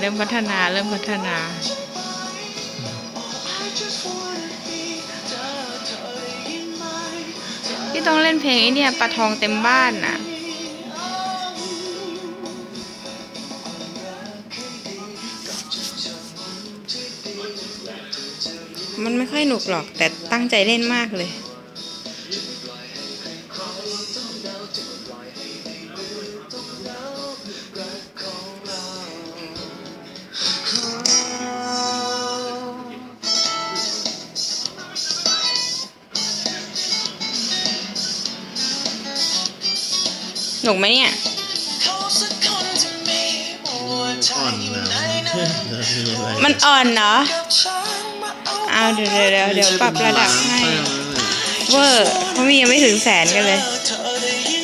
เริ่มพัฒนา เริ่มพัฒนาพี่ต้องเล่นเพลงไอ้เนี่ยปลาทองเต็มบ้านน่ะมันไม่ค่อยหนุกหรอกแต่ตั้งใจเล่นมากเลย หนุกไหมเนี่ยอ่อนนะมีอะไรมันอ่อนเนาะเอาเดี๋ยวเดี๋ยวเดี๋ยวเดี๋ยวปรับระดับให้ เวอร์เขามียังไม่ถึงแสนกันเลยเธอ